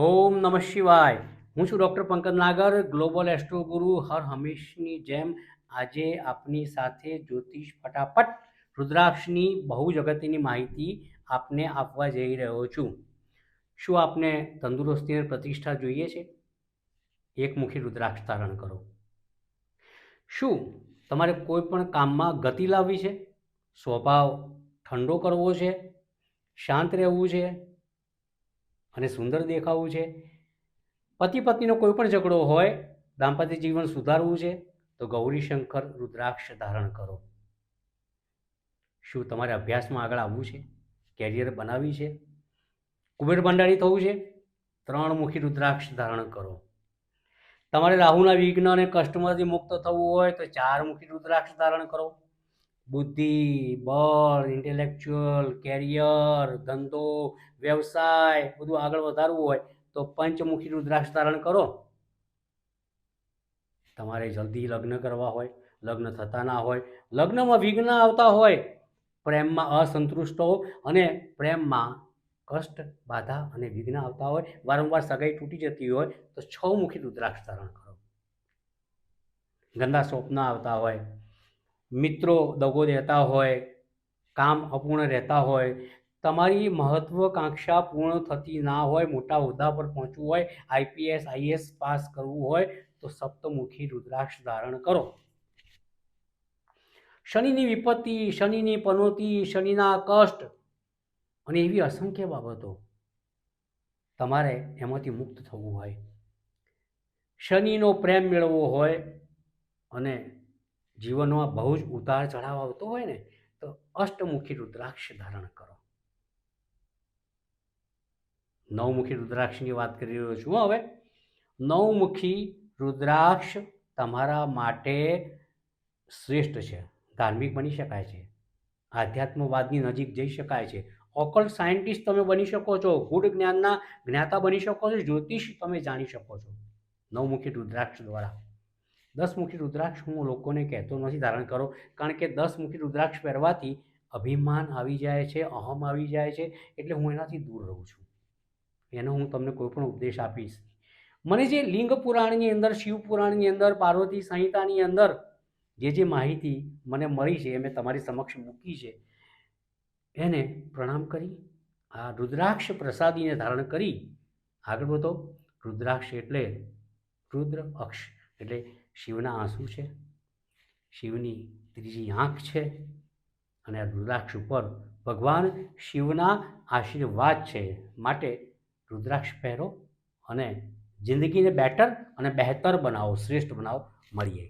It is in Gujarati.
ઓમ નમઃ શિવાય. હું છું doctor Pankaj Nagar, global astro guru હર હંમેશની જેમ આજે આપની સાથે જ્યોતિષ ફટાફટ રુદ્રાક્ષની બહુ જ અગત્યની માહિતી આપને આપવા જઈ રહ્યો છું. શું આપને તંદુરસ્તી અને પ્રતિષ્ઠા જોઈએ છે? એકમુખી રુદ્રાક્ષ ધારણ કરો. શું તમારે કોઈ પણ કામમાં ગતિ લાવવી છે? સ્વભાવ ઠંડો કરવો છે? શાંત રહેવું છે? અને સુંદર દેખાવું છે. પતિ પત્નીનો કોઈ પણ ઝઘડો હોય, દાંપત્ય જીવન સુધારવું છે, તો ગૌરીશંકર રુદ્રાક્ષ ધારણ કરો. શું તમારે અભ્યાસમાં આગળ આવવું છે? કેરિયર બનાવવી છે? કુબેર ભંડારી થવું છે? ત્રણ મુખી રુદ્રાક્ષ ધારણ કરો. તમારે રાહુના વિઘ્ન અને કષ્ટમાંથી મુક્ત થવું હોય, તો ચાર મુખી રુદ્રાક્ષ ધારણ કરો. બુદ્ધિ, બળ ઇન્ટેલેક્ચ્યુઅલ કેરિયર ધંધો, વ્યવસાય, બધું આગળ વધારવું હોય તો પંચમુખી રુદ્રાક્ષ ધારણ કરો. તમારે જલ્દી લગ્ન કરવા હોય, લગ્ન થતા ના હોય, લગ્નમાં વિઘ્ન આવતા હોય, પ્રેમમાં અસંતુષ્ટ હો અને પ્રેમમાં કષ્ટ, બાધા અને વિઘ્ન આવતા હોય, વારંવાર સગાઈ તૂટી જતી હોય તો છ મુખી રુદ્રાક્ષ ધારણ કરો. ગંદા સ્વપ્ન આવતા હોય મિત્રો દગો દેતા હોય, કામ અપૂર્ણ રહેતા હોય, તમારી મહત્વકાંક્ષા પૂર્ણ થતી ના હોય, મોટા હોદ્દા પર પહોંચવું હોય, આઈપીએસ, આઈએસ પાસ કરવું હોય, તો સપ્તમુખી રુદ્રાક્ષ ધારણ કરો. શનિની વિપત્તિ, શનિની પનોતી, શનિના કષ્ટ અને એવી અસંખ્ય બાબતો તમારે એમાંથી મુક્ત થવું હોય. શનિનો પ્રેમ મેળવવો હોય અને જીવનમાં બહુ જ ઉતાર ચઢાવ આવતો હોય ને, તો અષ્ટમુખી રુદ્રાક્ષ ધારણ કરો. નવમુખી રુદ્રાક્ષની વાત કરી રહ્યો છું. હવે નવમુખી રુદ્રાક્ષ તમારા માટે શ્રેષ્ઠ છે. ધાર્મિક બની શકાય છે. આધ્યાત્મવાદની નજીક જઈ શકાય છે. ઓકલ સાયન્ટિસ્ટ તમે બની શકો છો. ગૂઢ જ્ઞાનના જ્ઞાતા બની શકો છો. જ્યોતિષ તમે જાણી શકો છો. નવમુખી રુદ્રાક્ષ દ્વારા. દસમુખી રુદ્રાક્ષ હું લોકોને કહેતો નથી, ધારણ કરો. કારણ કે દસમુખી રુદ્રાક્ષ પહેરવાથી અભિમાન આવી જાય છે, અહમ આવી જાય છે, એટલે હું એનાથી દૂર રહું છું. એનો હું તમને કોઈ પણ ઉપદેશ આપીશ મને જે લિંગ પુરાણની અંદર, શિવ પુરાણની અંદર, પાર્વતી સંહિતાની અંદર જે જે માહિતી મને મળી છે એ મેં તમારી સમક્ષ મૂકી છે, એને પ્રણામ કરી, આ રુદ્રાક્ષ પ્રસાદીને ધારણ કરી. આગળ વધો. રુદ્રાક્ષ એટલે રુદ્ર અક્ષ, એટલે શિવના આંસુ છે, શિવની ત્રીજી આંખ છે અને આ રુદ્રાક્ષ ઉપર ભગવાન શિવના આશીર્વાદ છે માટે રુદ્રાક્ષ પહેરો અને જિંદગીને બેટર અને બહેતર બનાવો, શ્રેષ્ઠ બનાવો, મળીએ.